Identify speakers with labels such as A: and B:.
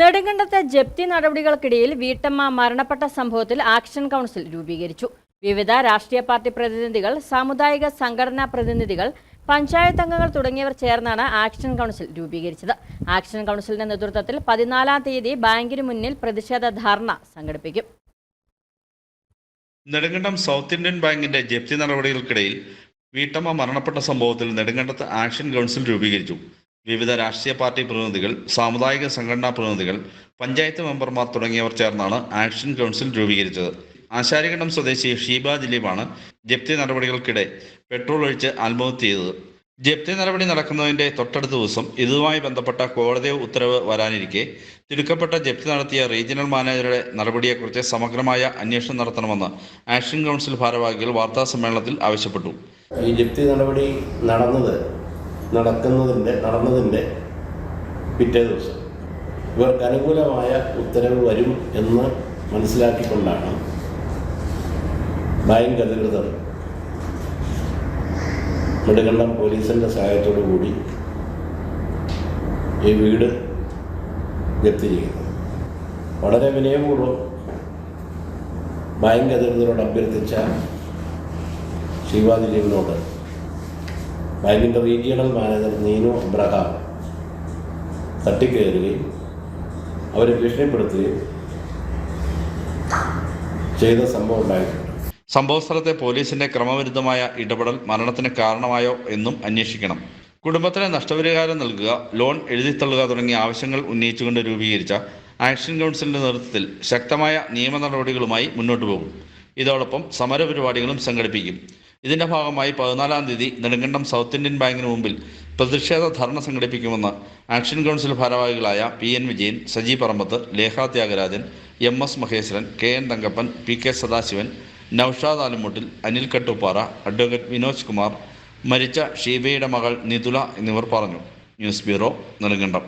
A: നെടുങ്കണ്ടത്തെ ജപ്തി നടപടികൾക്കിടയിൽ വീട്ടമ്മ മരണപ്പെട്ട സംഭവത്തിൽ ആക്ഷൻ കൗൺസിൽ രൂപീകരിച്ചു. വിവിധ രാഷ്ട്രീയ പാർട്ടി പ്രതിനിധികൾ സാമുദായിക സംഘടനാ പ്രതിനിധികൾ പഞ്ചായത്ത് അംഗങ്ങൾ തുടങ്ങിയവർ ചേർന്നാണ് ആക്ഷൻ കൗൺസിൽ രൂപീകരിച്ചത്. ആക്ഷൻ കൗൺസിലിന്റെ നേതൃത്വത്തിൽ പതിനാലാം തീയതി ബാങ്കിന് മുന്നിൽ പ്രതിഷേധ ധർണ സംഘടിപ്പിക്കും.
B: നെടുങ്കണ്ടം സൗത്ത് ഇന്ത്യൻ ബാങ്കിന്റെ ജപ്തി നടപടികൾക്കിടയിൽ വീട്ടമ്മ മരണപ്പെട്ട സംഭവത്തിൽ നെടുങ്കണ്ടത്ത് ആക്ഷൻ കൗൺസിൽ രൂപീകരിച്ചു. വിവിധ രാഷ്ട്രീയ പാർട്ടി പ്രതിനിധികൾ സാമുദായിക സംഘടനാ പ്രതിനിധികൾ പഞ്ചായത്ത് മെമ്പർമാർ തുടങ്ങിയവർ ചേർന്നാണ് ആക്ഷൻ കൗൺസിൽ രൂപീകരിച്ചത്. ആശാരികണ്ഠം സ്വദേശി ഷീബ ദിലീപാണ് ജപ്തി നടപടികൾക്കിടെ പെട്രോൾ ഒഴിച്ച് ആത്മഹത്യ ചെയ്തത്. ജപ്തി നടപടി നടക്കുന്നതിന്റെ തൊട്ടടുത്ത ദിവസം ഇതുമായി ബന്ധപ്പെട്ട കോടതി ഉത്തരവ് വരാനിരിക്കെ തിടുക്കപ്പെട്ട ജപ്തി നടത്തിയ റീജിയണൽ മാനേജറുടെ നടപടിയെക്കുറിച്ച് സമഗ്രമായ അന്വേഷണം നടത്തണമെന്ന് ആക്ഷൻ കൗൺസിൽ ഭാരവാഹികൾ വാർത്താ സമ്മേളനത്തിൽ ആവശ്യപ്പെട്ടു.
C: ഈ ജപ്തി നടപടി നടന്നത് നടക്കുന്നതിന്റെ നടന്നതിന്റെ പിറ്റേ ദിവസം. ഇവർക്ക് അനുകൂലമായ ഉത്തരവ് വരും എന്ന് മനസ്സിലാക്കിക്കൊണ്ടാണ് ബാങ്ക് അധികൃതർ നെടുങ്കണ്ടം പോലീസിന്റെ സഹായത്തോടു കൂടി ഈ വീട് ജപ്തി ചെയ്യുന്നത് വളരെ വിനയപൂർവം ബാങ്ക് അധികൃതരോട് അഭ്യർത്ഥിച്ച ശിവ ദിലീപിനോട് ബാങ്കിന്റെ റീജിയണൽ മാനേജർ നീനു അബ്രഹാം തട്ടിക്കയറുകയും അവരെ ഭീഷണിപ്പെടുത്തുകയും ചെയ്ത സംഭവം ഉണ്ടായിട്ടുണ്ട്.
B: സംഭവസ്ഥലത്തെ പോലീസിന്റെ ക്രമവിരുദ്ധമായ ഇടപെടൽ മരണത്തിന് കാരണമായോ എന്നും അന്വേഷിക്കണം. കുടുംബത്തിന് നഷ്ടപരിഹാരം നൽകുക ലോൺ എഴുതിത്തള്ളുക തുടങ്ങിയ ആവശ്യങ്ങൾ ഉന്നയിച്ചുകൊണ്ട് രൂപീകരിച്ച ആക്ഷൻ കൗൺസിലിന്റെ നേതൃത്വത്തിൽ ശക്തമായ നിയമ നടപടികളുമായി മുന്നോട്ടു പോകും. ഇതോടൊപ്പം സമരപരിപാടികളും സംഘടിപ്പിക്കും. ഇതിന്റെ ഭാഗമായി പതിനാലാം തീയതി നെടുങ്കണ്ടം സൗത്ത് ഇന്ത്യൻ ബാങ്കിന് മുമ്പിൽ പ്രതിഷേധ ധർണ സംഘടിപ്പിക്കുമെന്ന് ആക്ഷൻ കൗൺസിൽ ഭാരവാഹികളായ P N Vijayan Saji Parambath Lekha Thyagarajan M S Maheswaran K N Thankappan P K Sadasivan Noushad Alumuttil Anil Kattuppara advocate Vinoj Kumar മരിച്ച ഷീബയുടെ മകൾ നിതുല എന്നിവർ പറഞ്ഞു. News bureau Nedumkandam.